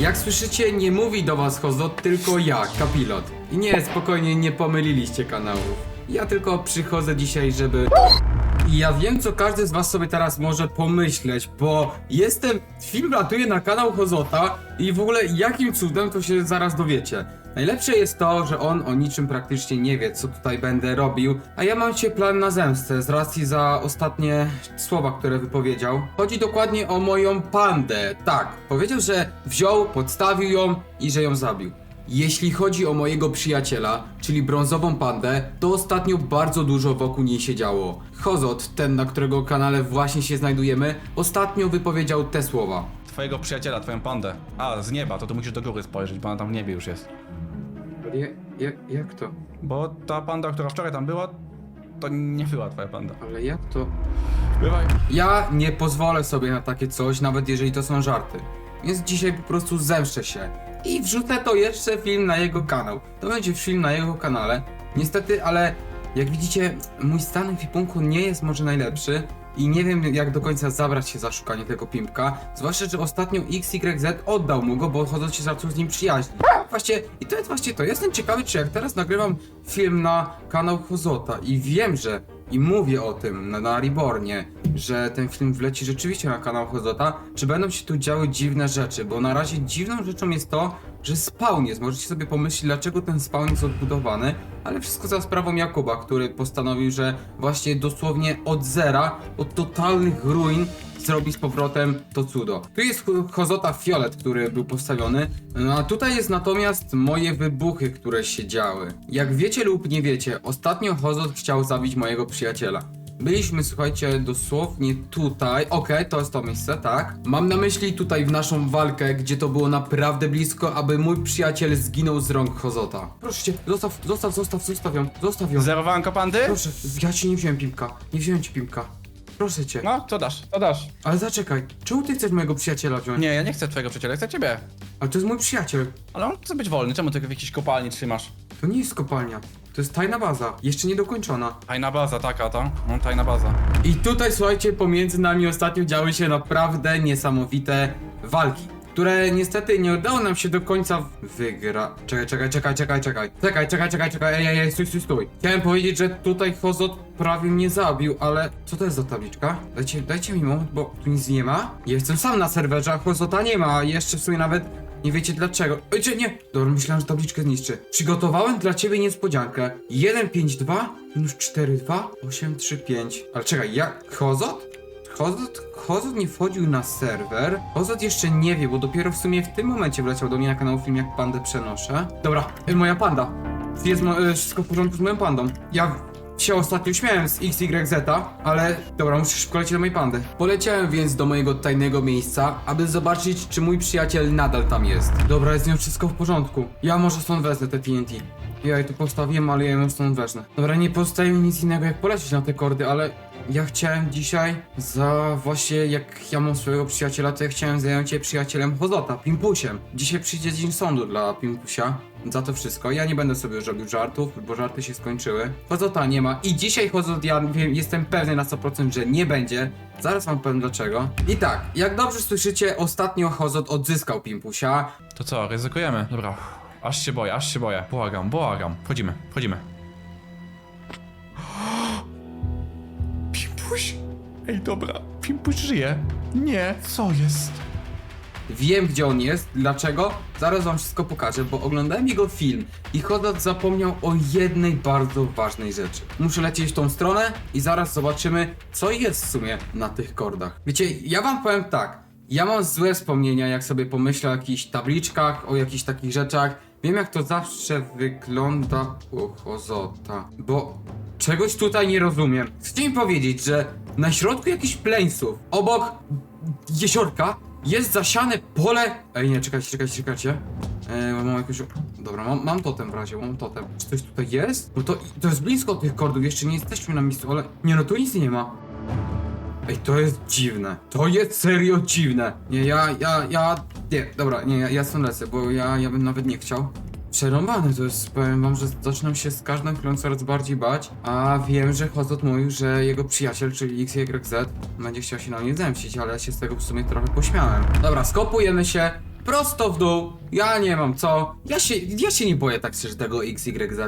Jak słyszycie, nie mówi do was Hozot, tylko ja, Kapilot. I nie, spokojnie, nie pomyliliście kanałów. Ja tylko przychodzę dzisiaj, żeby... I ja wiem, co każdy z was sobie teraz może pomyśleć, bo jestem... Film ratuje na kanał Hozota i w ogóle jakim cudem to się zaraz dowiecie. Najlepsze jest to, że on o niczym praktycznie nie wie, co tutaj będę robił, a ja mam dzisiaj plan na zemstę z racji za ostatnie słowa, które wypowiedział. Chodzi dokładnie o moją pandę. Tak, powiedział, że wziął, podstawił ją i że ją zabił. Jeśli chodzi o mojego przyjaciela, czyli brązową pandę, to ostatnio bardzo dużo wokół niej się działo. Hozot, ten na którego kanale właśnie się znajdujemy, ostatnio wypowiedział te słowa. Twojego przyjaciela, twoją pandę. A, z nieba, to tu musisz do góry spojrzeć, bo ona tam w niebie już jest. Jak, jak to? Bo ta panda, która wczoraj tam była, to nie była twoja panda. Ale jak to? Bywaj. Ja nie pozwolę sobie na takie coś, nawet jeżeli to są żarty. Więc dzisiaj po prostu zemszczę się. I wrzucę to jeszcze film na jego kanał. To będzie film na jego kanale. Niestety, ale jak widzicie, mój stan w ekwipunku nie jest może najlepszy. I nie wiem jak do końca zabrać się za szukanie tego pimpka. Zwłaszcza, że ostatnio XYZ oddał mu go, bo chodząc się zaczął z nim przyjaźnić. Właśnie, i to jest właśnie to. Jestem ciekawy, czy jak teraz nagrywam film na kanał Hozota i wiem, że i mówię o tym na, na Rebornie, że ten film wleci rzeczywiście na kanał Hozota, czy będą się tu działy dziwne rzeczy, bo na razie dziwną rzeczą jest to, że spawn jest. Możecie sobie pomyśleć, dlaczego ten spawn jest odbudowany, ale wszystko za sprawą Jakuba, który postanowił, że właśnie dosłownie od zera, od totalnych ruin zrobi z powrotem to cudo. Tu jest Ho- Hozota Fiolet, który był postawiony, no a tutaj jest natomiast moje wybuchy, które się działy. Jak wiecie lub nie wiecie, ostatnio Hozot chciał zabić mojego przyjaciela. Byliśmy, słuchajcie, dosłownie tutaj. Okej, to jest to miejsce, tak. Mam na myśli tutaj w naszą walkę, gdzie to było naprawdę blisko, aby mój przyjaciel zginął z rąk Hozota. Proszę cię, zostaw, zostaw, zostaw, zostaw ją, zostaw ją. Zerowanko pandy? Proszę, ja ci nie wziąłem pimpka, nie wziąłem ci pimpka. Proszę cię. No, co dasz? Co dasz? Ale zaczekaj, czemu ty chcesz mojego przyjaciela wziąć? Nie, ja nie chcę twojego przyjaciela, chcę ciebie. Ale to jest mój przyjaciel. Ale on chce być wolny, czemu ty go w jakiejś kopalni trzymasz? To nie jest kopalnia. To jest tajna baza, jeszcze niedokończona. Tajna baza, taka to. No, tajna baza. I tutaj, słuchajcie, pomiędzy nami ostatnio działy się naprawdę niesamowite walki. Które niestety nie udało nam się do końca wygra. Czekaj, czekaj, czekaj, czekaj, czekaj. Czekaj, czekaj, czekaj, czekaj, ej, ej, ej, stój, stój, stój. Chciałem powiedzieć, że tutaj Hozot prawie mnie zabił, ale co to jest za tabliczka? Dajcie, dajcie mi moment, bo tu nic nie ma. Ja jestem sam na serwerze, a Hozota nie ma, jeszcze w sumie nawet nie wiecie dlaczego. Ej, czy nie? Dobra, myślałem, że tabliczkę zniszczy. Przygotowałem dla ciebie niespodziankę. 152 minus 42 835. Ale czekaj, jak? Hozot? Hozot nie wchodził na serwer. Hozot jeszcze nie wie, bo dopiero w sumie w tym momencie wleciał do mnie na kanał film, jak pandę przenoszę. Dobra, y, moja panda. Jest mo- y, wszystko w porządku z moją pandą. Ja się ostatnio śmiałem z XYZ, ale dobra, muszę szybko lecieć do mojej pandy. Poleciałem więc do mojego tajnego miejsca, aby zobaczyć, czy mój przyjaciel nadal tam jest. Dobra, jest z nią wszystko w porządku. Ja może stąd wezmę te TNT. Ja je tu postawiłem, ale ja ją stąd wezmę. Dobra, nie pozostaje mi nic innego jak polecieć na te kordy, ale ja chciałem dzisiaj za właśnie jak ja mam swojego przyjaciela, to ja chciałem zająć się przyjacielem Hozota, Pimpusiem. Dzisiaj przyjdzie dzień sądu dla Pimpusia za to wszystko. Ja nie będę sobie robił żartów, bo żarty się skończyły. Hozota nie ma i dzisiaj Hozot ja wiem, jestem pewny na 100%, że nie będzie. Zaraz wam powiem dlaczego. I tak, jak dobrze słyszycie, ostatnio Hozot odzyskał Pimpusia. To co, ryzykujemy? Dobra. Aż się boję, aż się boję. Błagam, błagam. Wchodzimy, wchodzimy. Pimpuś? Ej, dobra. Pimpuś żyje. Nie, co jest? Wiem, gdzie on jest. Dlaczego? Zaraz wam wszystko pokażę, bo oglądałem jego film i Hodat zapomniał o jednej bardzo ważnej rzeczy. Muszę lecieć w tą stronę i zaraz zobaczymy, co jest w sumie na tych kordach. Wiecie, ja wam powiem tak. Ja mam złe wspomnienia, jak sobie pomyślę o jakichś tabliczkach, o jakichś takich rzeczach. Wiem, jak to zawsze wygląda u Hozota, bo czegoś tutaj nie rozumiem. Chcecie mi powiedzieć, że na środku jakichś pleńców, obok jeziorka, jest zasiane pole. Ej, nie, czekajcie, czekajcie, czekajcie. Ej, mam jakąś. Dobra, mam, mam totem w razie, mam totem. Czy coś tutaj jest? No to, to jest blisko tych kordów, jeszcze nie jesteśmy na miejscu, ale. Nie, no tu nic nie ma. Ej, to jest dziwne. To jest serio dziwne. Nie, ja, ja, ja. Nie, dobra, nie, ja, ja stąd lecę, bo ja, ja bym nawet nie chciał. Przerąbane to jest, powiem wam, że zaczynam się z każdą chwilą coraz bardziej bać, a wiem, że Hozot mówił, że jego przyjaciel, czyli XYZ, będzie chciał się na mnie zemścić, ale ja się z tego w sumie trochę pośmiałem. Dobra, skopujemy się, prosto w dół. Ja nie mam co. Ja się, ja się nie boję tak szczerze tego XYZ.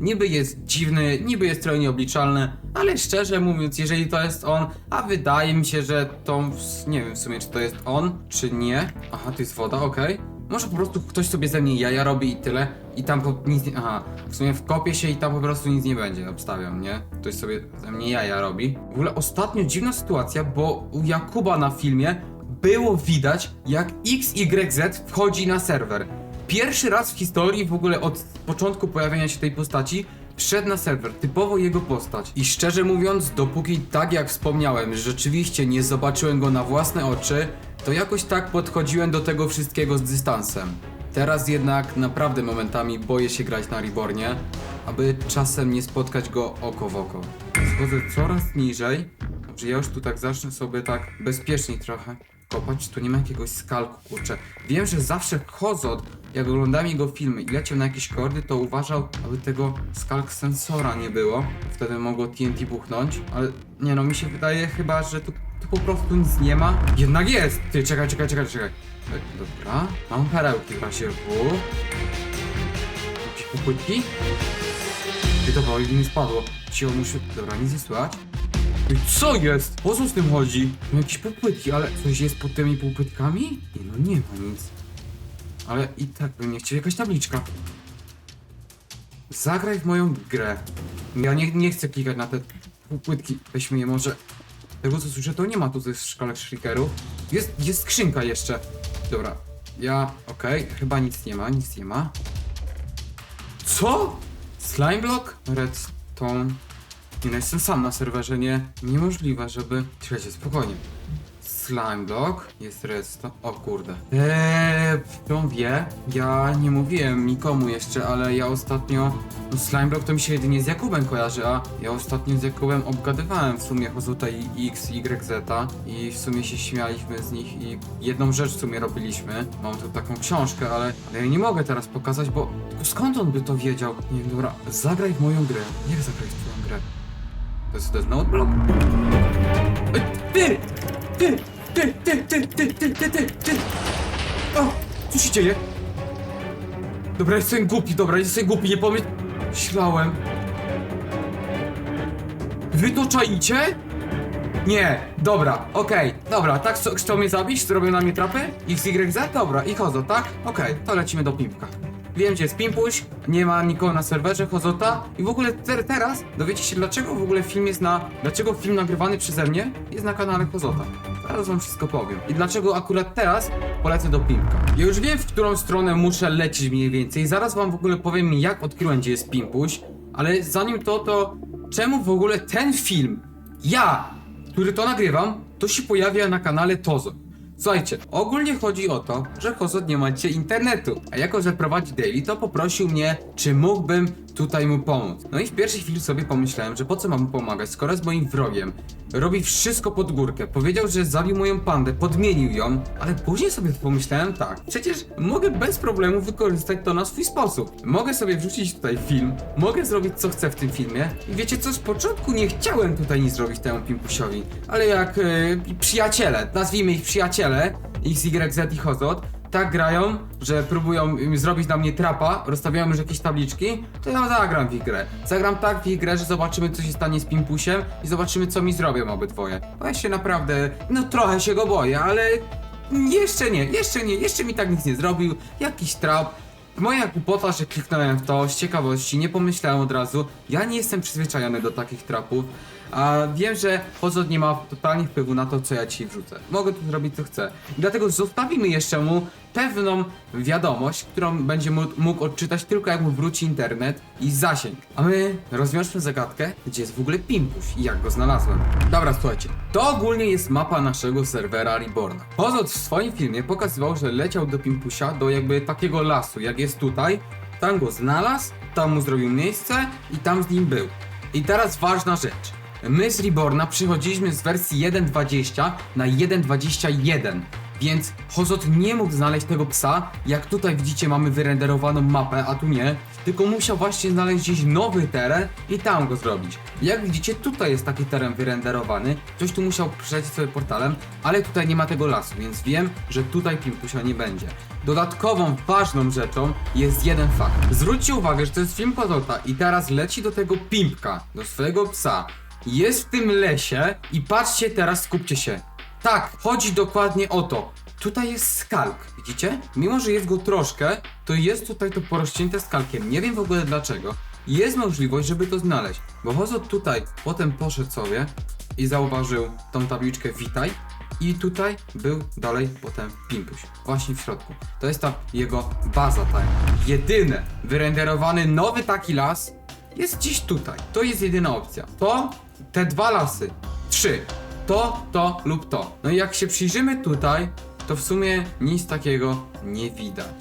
Niby jest dziwny, niby jest trochę nieobliczalny, ale szczerze mówiąc, jeżeli to jest on, a wydaje mi się, że to, nie wiem w sumie, czy to jest on, czy nie. Aha, to jest woda, okej. Może po prostu ktoś sobie ze mnie jaja robi i tyle. I tam po, nic nie. Aha, w sumie wkopię się i tam po prostu nic nie będzie, obstawiam, nie? Ktoś sobie ze mnie jaja robi. W ogóle ostatnio dziwna sytuacja, bo u Jakuba na filmie było widać, jak XYZ wchodzi na serwer. Pierwszy raz w historii w ogóle od początku pojawienia się tej postaci wszedł na serwer, typowo jego postać. I szczerze mówiąc, dopóki tak jak wspomniałem, rzeczywiście nie zobaczyłem go na własne oczy, to jakoś tak podchodziłem do tego wszystkiego z dystansem. Teraz jednak naprawdę momentami boję się grać na Rebornie, aby czasem nie spotkać go oko w oko. Schodzę coraz niżej. Dobrze, ja już tu tak zacznę sobie tak bezpieczniej trochę kopać, tu nie ma jakiegoś skalku, kurczę. Wiem, że zawsze Hozot, jak oglądałem jego filmy i leciał na jakieś kordy, to uważał, aby tego skalk sensora nie było. Wtedy mogło TNT buchnąć, ale nie no, mi się wydaje chyba, że tu, tu po prostu nic nie ma. Jednak jest! Ty, czekaj, czekaj, czekaj, czekaj. E, Dobra, mam perełki w razie W. Jakieś popłytki? Ty, dobra, o ile nie spadło. Cicho, muszę... Dobra, nie słychać. Co jest? O co z tym chodzi? No jakieś półpłytki, ale coś jest pod tymi półpłytkami? Nie, no nie ma nic. Ale i tak bym nie chciał. Jakaś tabliczka. Zagraj w moją grę. Ja nie, nie chcę klikać na te półpłytki. Weźmy je może. Tego co słyszę, to nie ma tu ze szkolek shriekerów. Jest, jest skrzynka jeszcze. Dobra. Ja, okej, chyba nic nie ma, nic nie ma. Co? Slime block? Redstone. Nie no, jestem sam na serwerze, nie? Niemożliwe, żeby... Słuchajcie, spokojnie. Slime block, jest redstone... O kurde. Eee, kto wie? Ja nie mówiłem nikomu jeszcze, ale ja ostatnio... No slime block to mi się jedynie z Jakubem kojarzy, a ja ostatnio z Jakubem obgadywałem w sumie Hozuta i X, Y, Z i w sumie się śmialiśmy z nich i jedną rzecz w sumie robiliśmy. Mam tu taką książkę, ale, ja nie mogę teraz pokazać, bo skąd on by to wiedział? Nie wiem, dobra, zagraj w moją grę. Jak zagrać w? To jest, to jest na Ty! Ty! Ty, ty, ty, ty, ty, ty, ty, ty! O! Co się dzieje? Dobra, jestem głupi, dobra, jestem głupi, nie pomyślałem. Wy to czaicie? Nie, dobra, okej, dobra, tak chcą mnie zabić, zrobią na mnie trapy? XYZ? Dobra, i chodzą, tak? Okej, to lecimy do Pimpka. Wiem, gdzie jest Pimpuś, nie ma nikogo na serwerze Chozota i w ogóle te, teraz dowiecie się, dlaczego w ogóle film jest na... Dlaczego film nagrywany przeze mnie jest na kanale Chozota. Zaraz wam wszystko powiem. I dlaczego akurat teraz polecę do Pimpka. Ja już wiem, w którą stronę muszę lecieć mniej więcej. Zaraz wam w ogóle powiem, jak odkryłem, gdzie jest Pimpuś. Ale zanim to, to czemu w ogóle ten film, ja, który to nagrywam, to się pojawia na kanale Tozo. Słuchajcie, ogólnie chodzi o to, że Hozot nie ma dzisiaj internetu, a jako, że prowadzi daily, to poprosił mnie, czy mógłbym tutaj mu pomóc. No i w pierwszej chwili sobie pomyślałem, że po co mam mu pomagać, skoro jest moim wrogiem. Robi wszystko pod górkę. Powiedział, że zabił moją pandę, podmienił ją, ale później sobie pomyślałem tak. Przecież mogę bez problemu wykorzystać to na swój sposób. Mogę sobie wrzucić tutaj film, mogę zrobić co chcę w tym filmie. I wiecie co, z początku nie chciałem tutaj nic zrobić temu Pimpusiowi, ale jak e, przyjaciele, nazwijmy ich przyjaciele, XYZ i Hozot, tak grają, że próbują zrobić na mnie trapa, rozstawiają już jakieś tabliczki, to ja zagram w ich grę. Zagram tak w ich grę, że zobaczymy co się stanie z Pimpusiem i zobaczymy co mi zrobią obydwoje. Bo ja się naprawdę, no trochę się go boję, ale jeszcze nie, jeszcze nie, jeszcze mi tak nic nie zrobił. Jakiś trap, Moja głupota, że kliknąłem w to z ciekawości, nie pomyślałem od razu. Ja nie jestem przyzwyczajony do takich trapów, a wiem, że Hozot nie ma totalnie wpływu na to, co ja ci wrzucę. Mogę tu zrobić co chcę. I dlatego zostawimy jeszcze mu pewną wiadomość, którą będzie mógł, odczytać tylko jak mu wróci internet i zasięg. A my rozwiążmy zagadkę, gdzie jest w ogóle Pimpuś i jak go znalazłem. Dobra, słuchajcie. To ogólnie jest mapa naszego serwera Reborna. Hozot w swoim filmie pokazywał, że leciał do Pimpusia, do jakby takiego lasu, jak jest tutaj. Tam go znalazł, tam mu zrobił miejsce i tam z nim był. I teraz ważna rzecz. My z Reborna przychodziliśmy z wersji 1.20 na 1.21. Więc Hozot nie mógł znaleźć tego psa, jak tutaj widzicie mamy wyrenderowaną mapę, a tu nie, tylko musiał właśnie znaleźć gdzieś nowy teren i tam go zrobić. Jak widzicie tutaj jest taki teren wyrenderowany, ktoś tu musiał przejść sobie portalem, ale tutaj nie ma tego lasu, więc wiem, że tutaj Pimpusia nie będzie. Dodatkową ważną rzeczą jest jeden fakt. Zwróćcie uwagę, że to jest film Hozota i teraz leci do tego Pimpka, do swojego psa, jest w tym lesie i patrzcie teraz, skupcie się. Tak, chodzi dokładnie o to. Tutaj jest skalk, widzicie? Mimo, że jest go troszkę, to jest tutaj to porośnięte skalkiem. Nie wiem w ogóle dlaczego. Jest możliwość, żeby to znaleźć, bo Hozot tutaj potem poszedł sobie i zauważył tą tabliczkę witaj i tutaj był dalej potem Pimpuś, właśnie w środku. To jest ta jego baza tak. Jedyne wyrenderowany nowy taki las jest gdzieś tutaj. To jest jedyna opcja. To, te dwa lasy, trzy. To, to lub to. No i jak się przyjrzymy tutaj, to w sumie nic takiego nie widać.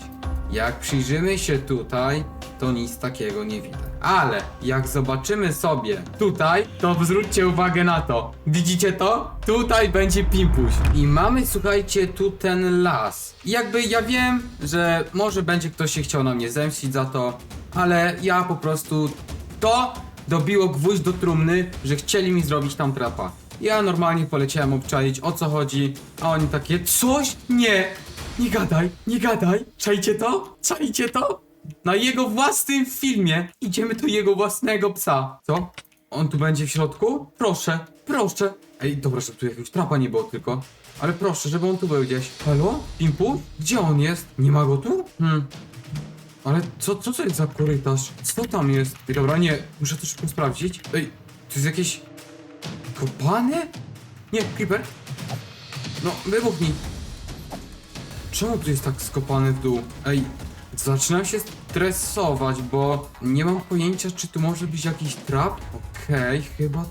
Jak przyjrzymy się tutaj, to nic takiego nie widać. Ale jak zobaczymy sobie tutaj, to zwróćcie uwagę na to. Widzicie to? Tutaj będzie Pimpuś. I mamy, słuchajcie, tu ten las. I jakby ja wiem, że może będzie ktoś się chciał na mnie zemścić za to, ale ja po prostu to dobiło gwóźdź do trumny, że chcieli mi zrobić tam trapa. Ja normalnie poleciałem obczaić o co chodzi, a oni takie coś? Nie! Nie gadaj, nie gadaj! Czajcie to? Czajcie to? Na jego własnym filmie idziemy do jego własnego psa. Co? On tu będzie w środku? Proszę, proszę. Ej, dobra, żeby tu jakiegoś trapa nie było tylko. Ale proszę, żeby on tu był gdzieś. Halo? Pimpu? Gdzie on jest? Nie ma go tu? Hmm. Ale co, co to jest za korytarz? Co tam jest? Ej, dobra, nie, muszę to szybko sprawdzić. Ej, to jest jakieś... Kopane? Nie, Creeper. No, wybuchnij. Czemu tu jest tak skopany w dół? Ej, zaczynam się stresować, bo nie mam pojęcia, czy tu może być jakiś trap. Okej, chyba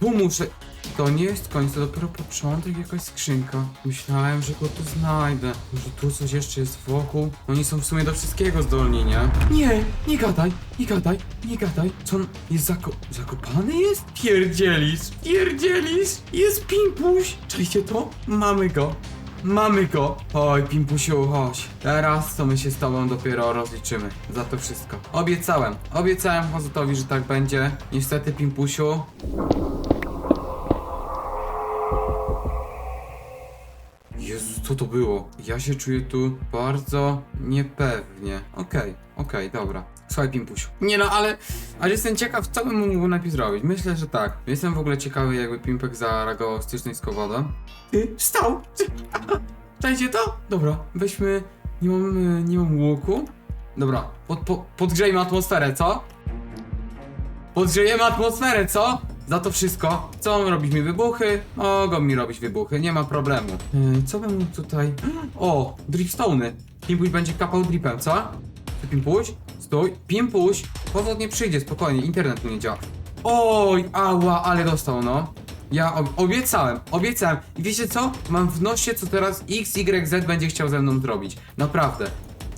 tu muszę... To nie jest koniec, to dopiero początek, jakaś skrzynka. Myślałem, że go tu znajdę. Może tu coś jeszcze jest wokół? Oni są w sumie do wszystkiego zdolni, nie? Nie, nie gadaj, nie gadaj, nie gadaj. Co on jest zako... zakopany jest? Pierdzielisz, pierdzielisz, jest Pimpuś. Czajcie to? Mamy go. Mamy go! Oj, Pimpusiu, chodź. Teraz to my się z tobą dopiero rozliczymy za to wszystko. Obiecałem, obiecałem Hozotowi, że tak będzie. Niestety, Pimpusiu. Co to było? Ja się czuję tu bardzo niepewnie. Okej, okej, dobra. Słuchaj, Pimpusiu. Nie no, ale, ale jestem ciekaw, co bym mógł najpierw zrobić. Myślę, że tak. Jestem w ogóle ciekawy, jakby Pimpek zareagował styczność z kowodą. Ty, wstał! Czajcie to? Dobra, weźmy... Nie mam, e, nie mam łuku. Dobra, pod, po, podgrzejmy atmosferę, co? Podgrzejemy atmosferę, co? Za to wszystko. Mam robić mi wybuchy? Mogą mi robić wybuchy, nie ma problemu. Yy, co bym tutaj... O, dripstone'y. Pimpuś będzie kapał dripem, co? Ty Pimpuś? Stój. Pimpuś! Powód nie przyjdzie, spokojnie, internet tu nie działa. Oj, ała, ale dostał, no. Ja ob obiecałem, obiecałem. I wiecie co? Mam w nosie, co teraz XYZ będzie chciał ze mną zrobić. Naprawdę.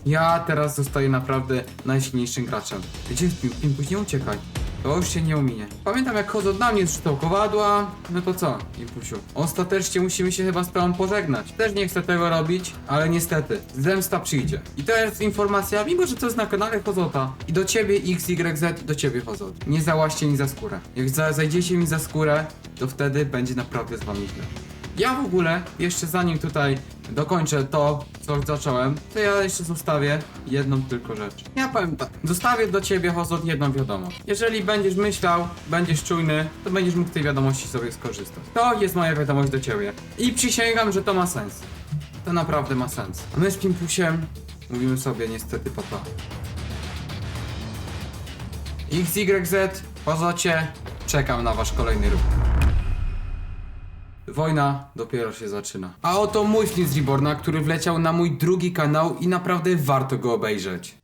Ja teraz zostaję naprawdę najsilniejszym graczem. Gdzie jest Pim? Pimpuś, nie uciekaj. To już się nie ominie. Pamiętam jak chodzą na mnie zrzucał kowadła. No to co, Pimpusiu? Ostatecznie musimy się chyba z pełą pożegnać. Też nie chcę tego robić, ale niestety, zemsta przyjdzie. I to jest informacja, mimo że to jest na kanale Chozota. I do ciebie XYZ, do ciebie Chozot. Nie załaście mi za skórę. Jak za, zajdziecie mi za skórę, to wtedy będzie naprawdę z wami źle. Ja w ogóle, jeszcze zanim tutaj dokończę to, co zacząłem, to ja jeszcze zostawię jedną tylko rzecz. Ja powiem tak, zostawię do ciebie, Hozot, jedną wiadomość. Jeżeli będziesz myślał, będziesz czujny, to będziesz mógł z tej wiadomości sobie skorzystać. To jest moja wiadomość do ciebie. I przysięgam, że to ma sens. To naprawdę ma sens. A my z Pimpusiem mówimy sobie niestety papa. XYZ, Hozocie, czekam na wasz kolejny ruch. Wojna dopiero się zaczyna. A oto mój film z który wleciał na mój drugi kanał i naprawdę warto go obejrzeć.